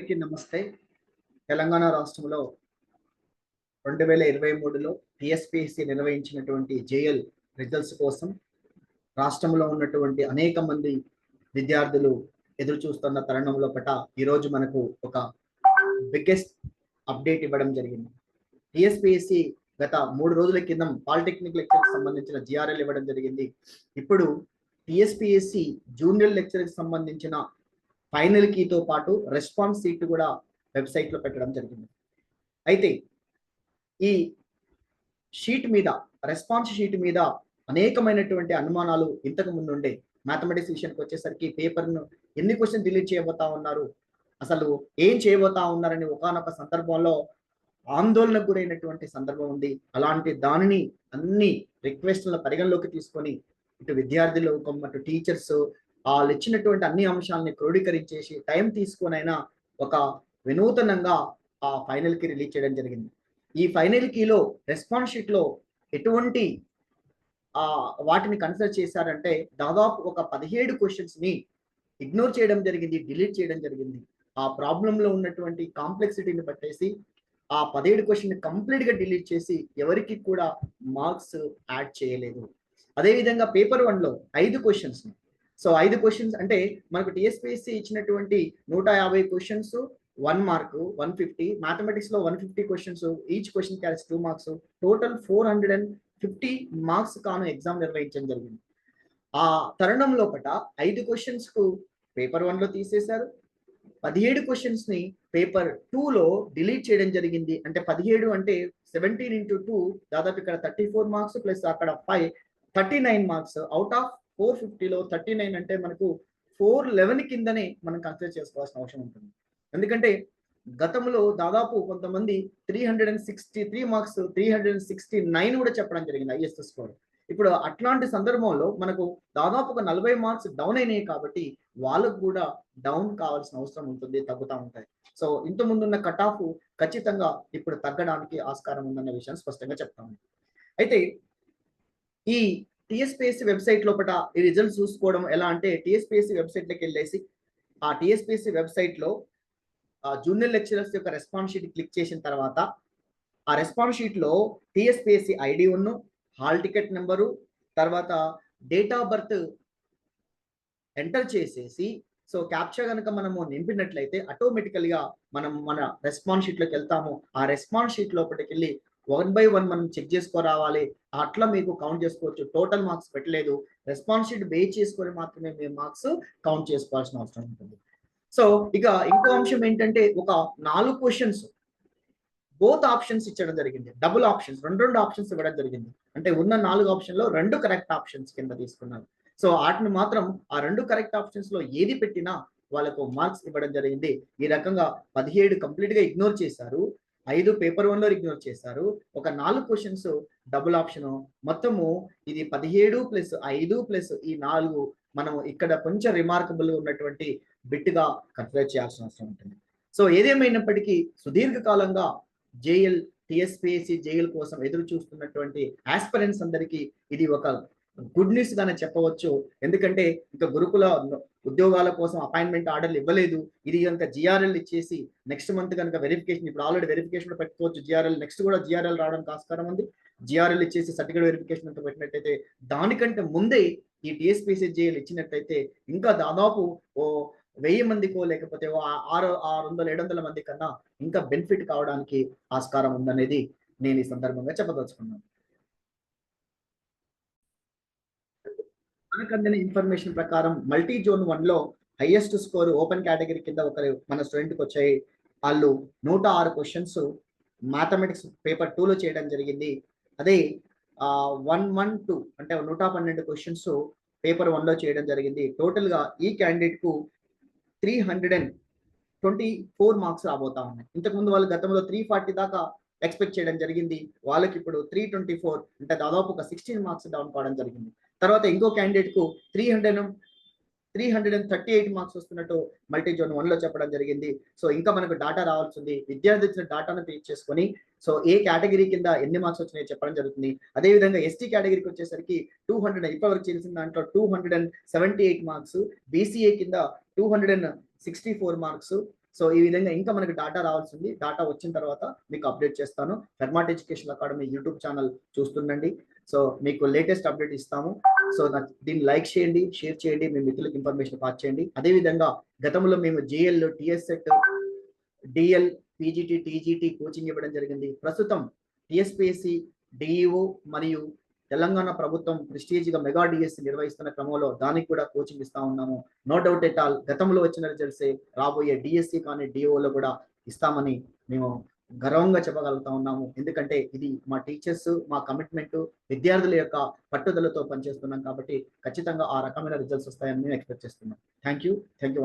అందరికీ నమస్తే. తెలంగాణ రాష్ట్రంలో రెండు వేల ఇరవై మూడులో టిఎస్పిఎస్సి నిర్వహించినటువంటి జేఎల్ రిజల్ట్స్ కోసం రాష్ట్రంలో ఉన్నటువంటి అనేక మంది విద్యార్థులు ఎదురు చూస్తున్న తరుణంలో పట ఈరోజు మనకు ఒక బిగ్గెస్ట్ అప్డేట్ ఇవ్వడం జరిగింది. టిఎస్పిఎస్సి గత మూడు రోజుల కింద పాలిటెక్నిక్ లెక్చర్కి సంబంధించిన జిఆర్ఎల్ ఇవ్వడం జరిగింది. ఇప్పుడు టిఎస్పిఎస్సి జూనియర్ లెక్చర్కి సంబంధించిన ఫైనల్ కీతో పాటు రెస్పాన్స్ సీట్ కూడా వెబ్సైట్లో పెట్టడం జరిగింది. అయితే ఈ షీట్ మీద రెస్పాన్స్ షీట్ మీద అనేకమైనటువంటి అనుమానాలు ఇంతకు ముందు ఉండే మ్యాథమెటిక్స్ విషయానికి వచ్చేసరికి పేపర్ను ఎన్ని క్వశ్చన్ డిలీట్ చేయబోతా ఉన్నారు? అసలు ఏం చేయబోతా ఉన్నారని ఒకనొక సందర్భంలో ఆందోళనకు గురైనటువంటి సందర్భం ఉంది. అలాంటి దానిని అన్ని రిక్వెస్ట్లను పరిగణలోకి తీసుకొని ఇటు విద్యార్థులు అటు టీచర్స్ వాళ్ళు ఇచ్చినటువంటి అన్ని అంశాలని క్రోడీకరించేసి టైం తీసుకొనైనా ఒక వినూతనంగా ఆ ఫైనల్కి రిలీజ్ చేయడం జరిగింది. ఈ ఫైనల్ కీలో రెస్పాన్స్ షీట్లో ఎటువంటి ఆ వాటిని కన్సిడర్ చేశారంటే దాదాపు ఒక పదిహేడు క్వశ్చన్స్ని ఇగ్నోర్ చేయడం జరిగింది డిలీట్ చేయడం జరిగింది. ఆ ప్రాబ్లంలో ఉన్నటువంటి కాంప్లెక్సిటీని బట్టేసి ఆ పదిహేడు క్వశ్చన్ కంప్లీట్గా డిలీట్ చేసి ఎవరికి కూడా మార్క్స్ యాడ్ చేయలేదు. అదేవిధంగా పేపర్ వన్లో ఐదు క్వశ్చన్స్ సో ఐదు క్వశ్చన్స్ అంటే మనకు టిఎస్పిఎస్సి ఇచ్చినటువంటి నూట యాభై questions one mark one fifty మ్యాథమెటిక్స్లో one fifty questions each question carries two marks total four hundred and fifty marks కాను ఎగ్జామ్ నిర్వహించడం జరిగింది. ఆ తరుణం లోపట ఐదు క్వశ్చన్స్కు పేపర్ వన్లో తీసేశారు. పదిహేడు క్వశ్చన్స్ని పేపర్ టూ లో డిలీట్ చేయడం జరిగింది. అంటే పదిహేడు అంటే సెవెంటీన్ ఇంటూ టూ దాదాపు ఇక్కడ థర్టీ ఫోర్ మార్క్స్ ప్లస్ అక్కడ five thirty nine marks out of four ఫిఫ్టీలో థర్టీ నైన్ అంటే మనకు ఫోర్ లెవెన్ కిందనే మనం కన్సిడర్ చేసుకోవాల్సిన అవసరం ఉంటుంది. ఎందుకంటే గతంలో దాదాపు కొంతమంది three hundred and sixty three marks three hundred and sixty nine కూడా చెప్పడం జరిగింది ఐఎస్ స్కోర్. ఇప్పుడు అట్లాంటి సందర్భంలో మనకు దాదాపు ఒక నలభై మార్క్స్ డౌన్ అయినాయి కాబట్టి వాళ్ళకు కూడా డౌన్ కావాల్సిన అవసరం ఉంటుంది తగ్గుతూ ఉంటాయి. సో ఇంత ముందున్న కట్ ఆఫ్ ఖచ్చితంగా ఇప్పుడు తగ్గడానికి ఆస్కారం ఉందన్న విషయం స్పష్టంగా చెప్తాము. అయితే ఈ టిఎస్పిఎస్సి వెబ్సైట్ లోపల ఈ రిజల్ట్స్ చూసుకోవడం ఎలా అంటే టిఎస్పిఎస్సి వెబ్సైట్లోకి వెళ్ళేసి ఆ టిఎస్పిఎస్సి వెబ్సైట్లో జూనియర్ లెక్చరర్స్ యొక్క రెస్పాన్స్ షీట్ క్లిక్ చేసిన తర్వాత ఆ రెస్పాన్స్ షీట్లో టిఎస్పిఎస్సి ఐడి ఉన్ను హాల్ టికెట్ నెంబరు తర్వాత డేట్ ఆఫ్ బర్త్ ఎంటర్ చేసేసి సో క్యాప్చర్ కనుక మనము నింపినట్లయితే ఆటోమేటికల్గా మనం మన రెస్పాన్స్ షీట్లోకి వెళ్తాము. ఆ రెస్పాన్స్ షీట్ లోపలికి వెళ్ళి వన్ బై వన్ మనం చెక్ చేసుకోరావాలి. అట్లా మీకు కౌంట్ చేసుకోవచ్చు. టోటల్ మార్క్స్ పెట్టలేదు. రెస్పాన్స్ షీట్ బేస్ చేసుకొని మాత్రమే మేము మార్క్స్ కౌంట్ చేసుకోవాల్సిన అవసరం ఉంటుంది. సో ఇక ఇంకో అంశం ఏంటంటే ఒక నాలుగు క్వశ్చన్స్ బోత్ ఆప్షన్స్ ఇచ్చడం జరిగింది. డబుల్ ఆప్షన్స్ రెండు రెండు ఆప్షన్స్ ఇవ్వడం జరిగింది. అంటే ఉన్న నాలుగు ఆప్షన్లో రెండు కరెక్ట్ ఆప్షన్స్ కింద తీసుకున్నారు సో వాటిని మాత్రం ఆ రెండు కరెక్ట్ ఆప్షన్స్లో ఏది పెట్టినా వాళ్ళకు మార్క్స్ ఇవ్వడం జరిగింది. ఈ రకంగా పదిహేడు కంప్లీట్గా ఇగ్నోర్ చేశారు. ఐదు పేపర్ వన్లో ఇగ్నోర్ చేశారు. ఒక నాలుగు క్వశ్చన్స్ డబుల్ ఆప్షన్. మొత్తము ఇది పదిహేడు ప్లస్ ఐదు ప్లస్ ఈ నాలుగు మనం ఇక్కడ కొంచెం రిమార్కబుల్ ఉన్నటువంటి బిట్గా కన్సిడర్ చేయాల్సిన అవసరం ఉంటుంది. సో ఏదేమైనప్పటికీ సుదీర్ఘకాలంగా జేఎల్ టిఎస్పిఎస్సి జేఎల్ కోసం ఎదురు చూస్తున్నటువంటి ఆస్పరెంట్స్ అందరికీ ఇది ఒక గుడ్ న్యూస్ గానే చెప్పవచ్చు. ఎందుకంటే ఇంకా గురుకుల ఉద్యోగాల కోసం అపాయింట్మెంట్ ఆర్డర్లు ఇవ్వలేదు. ఇది కనుక జిఆర్ఎల్ ఇచ్చేసి నెక్స్ట్ మంత్ కనుక వెరిఫికేషన్ ఇప్పుడు ఆల్రెడీ వెరిఫికేషన్ పెట్టుకోవచ్చు జిఆర్ఎల్ నెక్స్ట్ కూడా జిఆర్ఎల్ రావడానికి ఆస్కారం ఉంది. జిఆర్ఎల్ ఇచ్చేసి సర్టిఫికేట్ వెరిఫికేషన్ అంతా పెట్టినట్టయితే దానికంటే ముందే ఈ టిఎస్పిసి జేఎల్ ఇచ్చినట్టయితే ఇంకా దాదాపు ఓ వెయ్యి మందికో లేకపోతే ఆరు ఆరు వందల ఏడు వందల మంది కన్నా ఇంకా బెనిఫిట్ కావడానికి ఆస్కారం ఉందనేది నేను ఈ సందర్భంగా చెప్పదలుచుకున్నాను. మనకు అందిన ఇన్ఫర్మేషన్ ప్రకారం మల్టీ జోన్ వన్లో హైయెస్ట్ స్కోర్ ఓపెన్ కేటగిరీ కింద ఒకరు మన స్టూడెంట్కి వచ్చాయి. వాళ్ళు నూట ఆరు క్వశ్చన్స్ మ్యాథమెటిక్స్ పేపర్ టూలో చేయడం జరిగింది. అదే వన్ వన్ టూ అంటే నూట పన్నెండు క్వశ్చన్స్ పేపర్ వన్లో చేయడం జరిగింది. టోటల్గా ఈ క్యాండిడేట్కు three hundred and twenty four marks రాబోతా ఉన్నాయి. ఇంతకుముందు వాళ్ళు గతంలో త్రీ ఫార్టీ దాకా ఎక్స్పెక్ట్ చేయడం జరిగింది. వాళ్ళకి ఇప్పుడు త్రీ ట్వంటీ ఫోర్ అంటే దాదాపు ఒక సిక్స్టీన్ మార్క్స్ డౌన్ కావడం జరిగింది. తర్వాత ఇంకో క్యాండిడేట్కు three hundred three hundred and thirty eight marks వస్తున్నట్టు మల్టీ జోన్ వన్లో చెప్పడం జరిగింది. సో ఇంకా మనకు డాటా రావాల్సింది విద్యార్థి ఇచ్చిన డాటాను టీచ్ చేసుకొని సో ఏ కేటగిరీ కింద ఎన్ని మార్క్స్ వచ్చినాయో చెప్పడం జరుగుతుంది. అదేవిధంగా ఎస్టీ కేటగిరీకి వచ్చేసరికి టూ హండ్రెడ్ ఇప్పటివరకు చేసిన దాంట్లో two hundred and seventy eight marks BCA కింద two hundred and sixty four marks so ఈ విధంగా ఇంకా మనకి డాటా రావాల్సింది డాటా వచ్చిన తర్వాత మీకు అప్డేట్ చేస్తాను. Fermat education academy YouTube channel చూస్తుండండి. So మీకు లేటెస్ట్ అప్డేట్ ఇస్తాము. సో దీన్ని లైక్ చేయండి షేర్ చేయండి మీ మిత్రులకు ఇన్ఫర్మేషన్ పాస్ చేయండి. అదే విధంగా గతంలో మేము GL TS DL PGT TGT coaching ఇవ్వడం జరిగింది. ప్రస్తుతం టిఎస్పిఎస్సి డిఈఓ మరియు తెలంగాణ ప్రభుత్వం ప్రెస్టీజ్గా మెగా డిఎస్సి నిర్వహిస్తున్న క్రమంలో దానికి కూడా కోచింగ్ ఇస్తా ఉన్నాము. నో డౌట్ ఎట్ ఆల్ గతంలో వచ్చిన తెలిసే రాబోయే డిఎస్సి కానీ డిఓలో కూడా ఇస్తామని మేము గర్వంగా చెప్పగలుగుతా ఉన్నాము. ఎందుకంటే ఇది మా టీచర్స్ మా కమిట్మెంట్ విద్యార్థుల యొక్క పట్టుదలతో పనిచేస్తున్నాం కాబట్టి ఖచ్చితంగా ఆ రకమైన రిజల్ట్స్ వస్తాయని మేము ఎక్స్పెక్ట్ చేస్తున్నాం. Thank you thank you